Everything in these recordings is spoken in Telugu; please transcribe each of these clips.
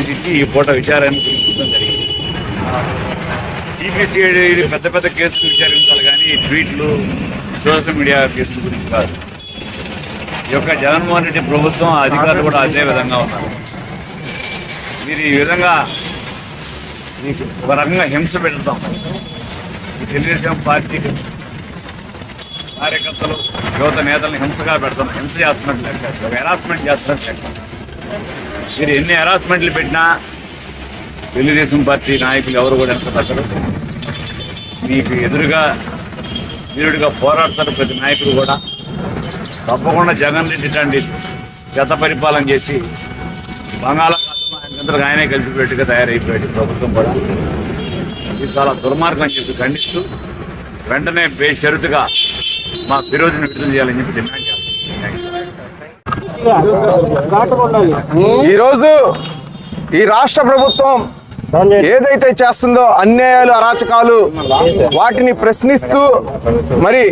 నోటీస్ ఈ పూట విచారాన్ని పిలిపించడం జరిగింది. టీపీసీఐడి పెద్ద పెద్ద కేసులు విచారించాలి కానీ ట్వీట్లు సోషల్ మీడియా కేసుల గురించి కాదు. ఈ యొక్క జగన్మోహన్ రెడ్డి ప్రభుత్వం అధికారులు కూడా అదే విధంగా ఉన్నారు. మీరు ఈ విధంగా మీకు ఒక రకంగా హింస పెడతాం. ఈ తెలుగుదేశం పార్టీ కార్యకర్తలు యువత నేతలను హింసగా పెడతాం. హింస చేస్తున్నట్లు లెక్క హెరాస్మెంట్ చేస్తున్నట్లు లెక్క. మీరు ఎన్ని హెరాస్మెంట్లు పెట్టినా తెలుగుదేశం పార్టీ నాయకులు ఎవరు కూడా ఎంత మీకు ఎదురుగా వీరుడిగా పోరాడతారు ప్రతి నాయకుడు కూడా. తప్పకుండా జగన్ రెడ్డి ఇట్లాంటి చెత్త పరిపాలన చేసి బంగాళాఖాతంలో ఆయనకందరికి ఆయనే కలిసిపోయేట్టుగా తయారైపోయాడు ప్రభుత్వం కూడా. ఇది చాలా దుర్మార్గం అని చెప్పి ఖండిస్తూ వెంటనే బేషరతుగా మా ఫిరోజుని విడుదల చేయాలని చెప్పి డిమాండ్ ఈరోజు ఈ రాష్ట్ర ప్రభుత్వం ఏదైతే చేస్తుందో అన్యాయాలు అరాచకాలు వాటిని ప్రశ్నిస్తూ మరి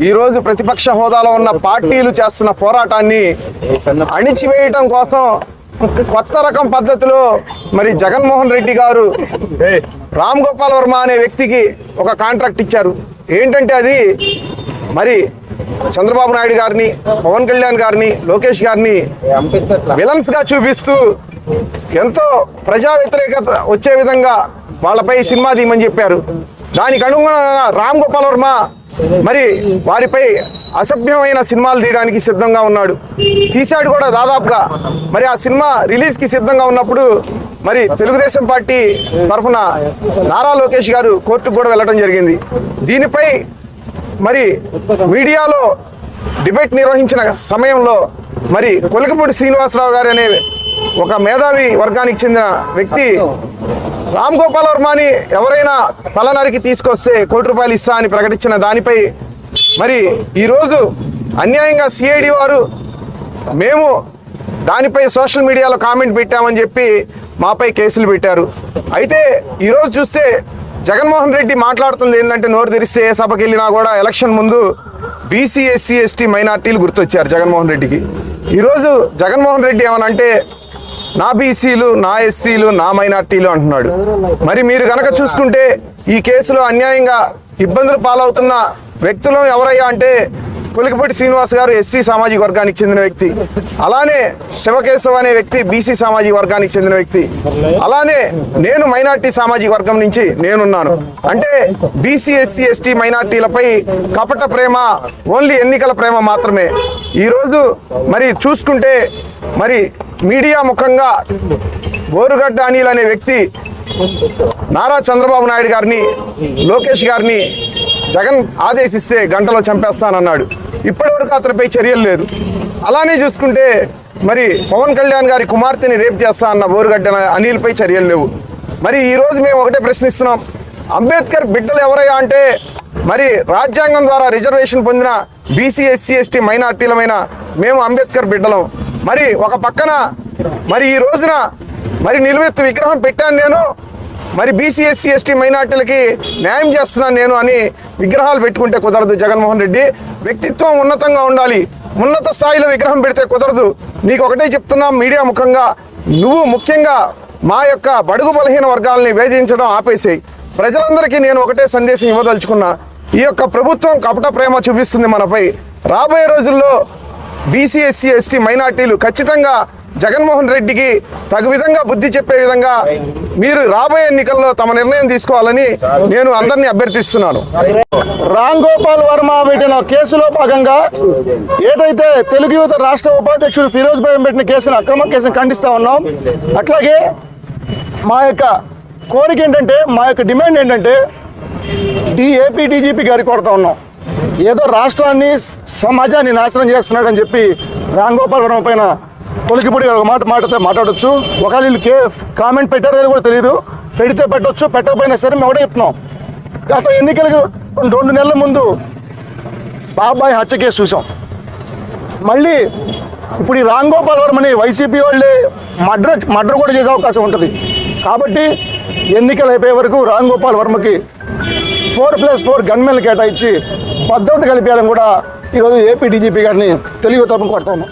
ఈరోజు ప్రతిపక్ష హోదాలో ఉన్న పార్టీలు చేస్తున్న పోరాటాన్ని అణిచివేయటం కోసం కొత్త రకం పద్ధతిలో మరి జగన్మోహన్ రెడ్డి గారు రామ్ గోపాల్ వర్మ అనే వ్యక్తికి ఒక కాంట్రాక్ట్ ఇచ్చారు. ఏంటంటే అది మరి చంద్రబాబు నాయుడు గారిని పవన్ కళ్యాణ్ గారిని లోకేష్ గారిని విలన్స్గా చూపిస్తూ ఎంతో ప్రజా వ్యతిరేకత వచ్చే విధంగా వాళ్ళపై సినిమా తీయమని చెప్పారు. దానికి అనుగుణంగా రామ్ గోపాల్ వర్మ మరి వారిపై అసభ్యమైన సినిమాలు తీయడానికి సిద్ధంగా ఉన్నాడు. తీశాడు కూడా దాదాపుగా. మరి ఆ సినిమా రిలీజ్కి సిద్ధంగా ఉన్నప్పుడు మరి తెలుగుదేశం పార్టీ తరఫున నారా లోకేష్ గారు కోర్టుకు కూడా వెళ్ళడం జరిగింది. దీనిపై మరి మీడియాలో డిబేట్ నిర్వహించిన సమయంలో మరి కొలికపూడి శ్రీనివాసరావు గారు అనే ఒక మేధావి వర్గానికి చెందిన వ్యక్తి రామ్ గోపాల్ వర్మని ఎవరైనా తల నరికి తీసుకొస్తే కోటి రూపాయలు ఇస్తా అని ప్రకటించిన దానిపై మరి ఈరోజు అన్యాయంగా సిఐడి వారు మేము దానిపై సోషల్ మీడియాలో కామెంట్ పెట్టామని చెప్పి మాపై కేసులు పెట్టారు. అయితే ఈరోజు చూస్తే జగన్మోహన్ రెడ్డి మాట్లాడుతుంది ఏంటంటే నోరు తెరిస్తే ఏ సభకి వెళ్ళినా కూడా ఎలక్షన్ ముందు బీసీ ఎస్సీ ఎస్టీ మైనార్టీలు గుర్తొచ్చారు జగన్మోహన్ రెడ్డికి. ఈరోజు జగన్మోహన్ రెడ్డి ఏమనంటే నా బీసీలు నా ఎస్సీలు నా మైనార్టీలు అంటున్నాడు. మరి మీరు కనుక చూసుకుంటే ఈ కేసులో అన్యాయంగా ఇబ్బందులు పాలవుతున్న వ్యక్తులు ఎవరయ్యా అంటే పులికపూటి శ్రీనివాస్ గారు ఎస్సీ సామాజిక వర్గానికి చెందిన వ్యక్తి. అలానే శివకేశవ్ అనే వ్యక్తి బీసీ సామాజిక వర్గానికి చెందిన వ్యక్తి. అలానే నేను మైనార్టీ సామాజిక వర్గం నుంచి నేనున్నాను. అంటే బీసీ ఎస్సీ ఎస్టీ మైనార్టీలపై కపట ప్రేమ ఓన్లీ ఎన్నికల ప్రేమ మాత్రమే. ఈరోజు మరి చూసుకుంటే మరి మీడియా ముఖంగా బోరుగడ్డ అనిల్ అనే వ్యక్తి నారా చంద్రబాబు నాయుడు గారిని లోకేష్ గారిని జగన్ ఆదేశిస్తే గంటలో చంపేస్తానన్నాడు. ఇప్పటివరకు అతనిపై చర్యలు లేదు. అలానే చూసుకుంటే మరి పవన్ కళ్యాణ్ గారి కుమార్తెని రేపు చేస్తా అన్న బోరుగడ్డ అనిల్పై చర్యలు లేవు. మరి ఈరోజు మేము ఒకటే ప్రశ్నిస్తున్నాం. అంబేద్కర్ బిడ్డలు ఎవరయ్యా అంటే మరి రాజ్యాంగం ద్వారా రిజర్వేషన్ పొందిన బీసీ ఎస్సీ ఎస్టీ మైనార్టీలమైన మేము అంబేద్కర్ బిడ్డలం. మరి ఒక పక్కన మరి ఈ రోజున మరి నిలువెత్తు విగ్రహం పెట్టాను నేను. మరి బీసీఎస్సీ ఎస్టీ మైనార్టీలకి న్యాయం చేస్తున్నాను నేను అని విగ్రహాలు పెట్టుకుంటే కుదరదు జగన్మోహన్ రెడ్డి. వ్యక్తిత్వం ఉన్నతంగా ఉండాలి. ఉన్నత స్థాయిలో విగ్రహం పెడితే కుదరదు. నీకు ఒకటే చెప్తున్నా మీడియా ముఖంగా నువ్వు ముఖ్యంగా మా యొక్క బడుగు బలహీన వర్గాలని వేధించడం ఆపేసేయి. ప్రజలందరికీ నేను ఒకటే సందేశం ఇవ్వదలుచుకున్నా ఈ యొక్క ప్రభుత్వం కపట ప్రేమ చూపిస్తుంది మనపై. రాబోయే రోజుల్లో బీసీఎస్సీ ఎస్టీ మైనార్టీలు ఖచ్చితంగా జగన్మోహన్ రెడ్డికి తగు విధంగా బుద్ధి చెప్పే విధంగా మీరు రాబోయే ఎన్నికల్లో తమ నిర్ణయం తీసుకోవాలని నేను అందరినీ అభ్యర్థిస్తున్నాను. రామ్ గోపాల్ వర్మ పెట్టిన కేసులో భాగంగా ఏదైతే తెలుగు యువత రాష్ట్ర ఉపాధ్యక్షుడు ఫిరోజ్ భయం పెట్టిన కేసును అక్రమ కేసును ఖండిస్తా ఉన్నాం అట్లాగే మా యొక్క కోరిక ఏంటంటే మా యొక్క డిమాండ్ ఏంటంటే డిఏపీ డీజీపీ గారికి కొడతా ఉన్నాం. ఏదో రాష్ట్రాన్ని సమాజాన్ని నాశనం చేస్తున్నాడని చెప్పి రామ్ గోపాల్ వర్మ పైన కొలికిపూడి ఒక మాట మాటతో మాట్లాడొచ్చు. ఒకవేళ వీళ్ళు కే కామెంట్ పెట్టారో అనేది కూడా తెలియదు పెడితే పెట్టొచ్చు పెట్టకపోయినా సరే మేము ఒకటే చెప్తున్నాం. గత ఎన్నికలకు రెండు నెలల ముందు బాబాయ్ హత్య కేసు చూసాం. మళ్ళీ ఇప్పుడు ఈ రామ్ గోపాల్ వర్మని వైసీపీ వాళ్ళే మర్డర్ మర్డర్ కూడా చేసే అవకాశం ఉంటుంది. కాబట్టి ఎన్నికలు అయిపోయే వరకు రామ్ గోపాల్ వర్మకి ఫోర్ ప్లస్ ఫోర్ గన్మెన్లు కేటాయించి భద్రత కలిపేయాలని కూడా ఈరోజు ఏపీ డీజీపీ గారిని తెలుగు తరపున కొడతాను